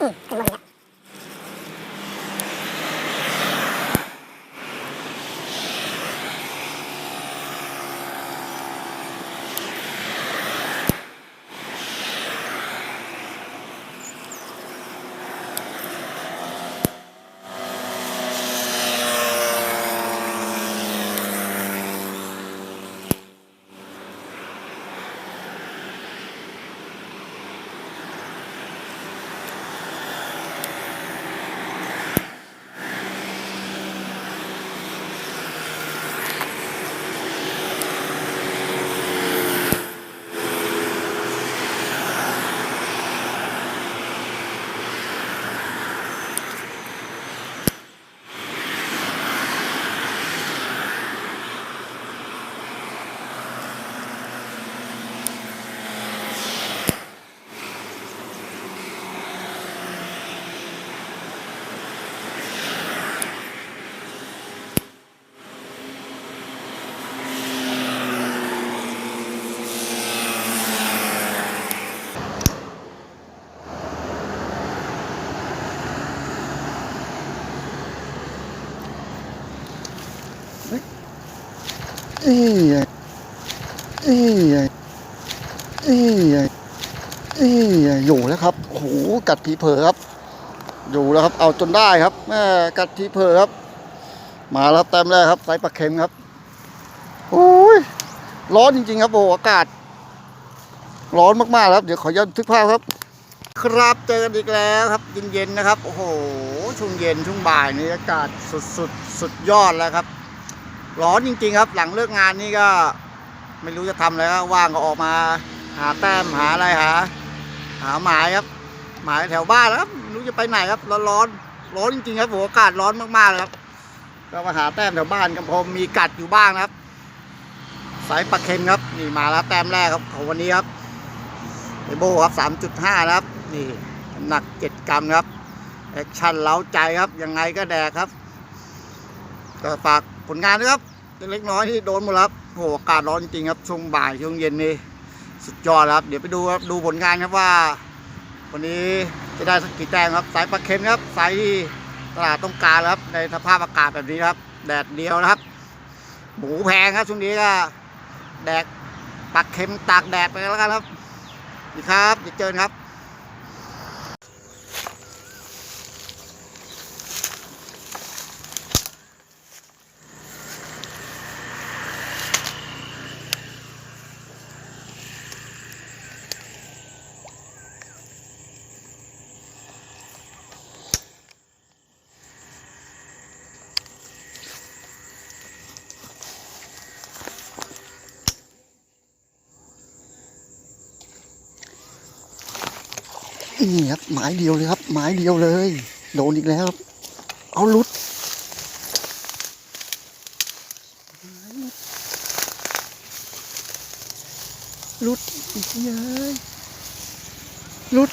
Ih. นี่ไงนี่ไงนี่ไงนี่ไงอยู่แล้วครับโหกัดทีเผลอครับ อยู่แล้วครับ เอาจนได้ครับแม่กัดทีเผลอครับ มาแล้วแต้มแรกครับไซส์ปลาเค็มครับโอ้ยร้อนจริงๆครับโอ้โหอากาศ ร้อนมากๆครับ เดี๋ยวขอย้อนทึกภาพครับ ครับเจอกันอีกแล้วครับเย็นๆนะครับ โอ้โหช่วงเย็นช่วงบ่ายนี้อากาศสุดสุดสุดยอดแล้วครับ ร้อนจริง ๆ ครับ หลังเลิกงานนี่ก็ ไม่รู้จะทำอะไรก็ว่างก็ออกมา หาแต้มหาอะไรหา หาหมายครับ หมายแถวบ้านแล้วครับไม่รู้จะไปไหนครับร้อนร้อนๆร้อนจริงๆครับโอ้โหอากาศร้อนมากๆเลยครับก็มาหาแต้มแถวบ้านกันพอมีกัดอยู่บ้างนะครับ สายปลาเค็มครับนี่มาแล้วแต้มแรกครับของวันนี้ครับเอโบครับสามจุดห้านะครับ นี่น้ำหนักเจ็ดกรัมครับแอคชั่นเล้าใจครับยังไงก็แดกครับ ก็ฝากผลงานด้วยครับเล็กน้อยที่โดนหมดแล้วครับโหอากาศร้อนจริงครับช่วงบ่ายช่วงเย็นนี่สุดยอดครับ เดี๋ยวไปดูครับดูผลงานครับว่า วันนี้จะได้สักกี่แต้มครับ สายปลาเค็มครับสายที่ตลาดต้องการครับ ในสภาพอากาศแบบนี้ครับ แดดเดียวนะครับ หมูแพงครับช่วงนี้ก็แดกปลาเค็มตากแดดไปแล้วกันครับดีครับเดี๋ยวเจอกันครับ นี่ครับหมายเดียวเลยครับ หมายเดียวเลย โดนอีกแล้ว เอาลุดลุดอีกเลยลุด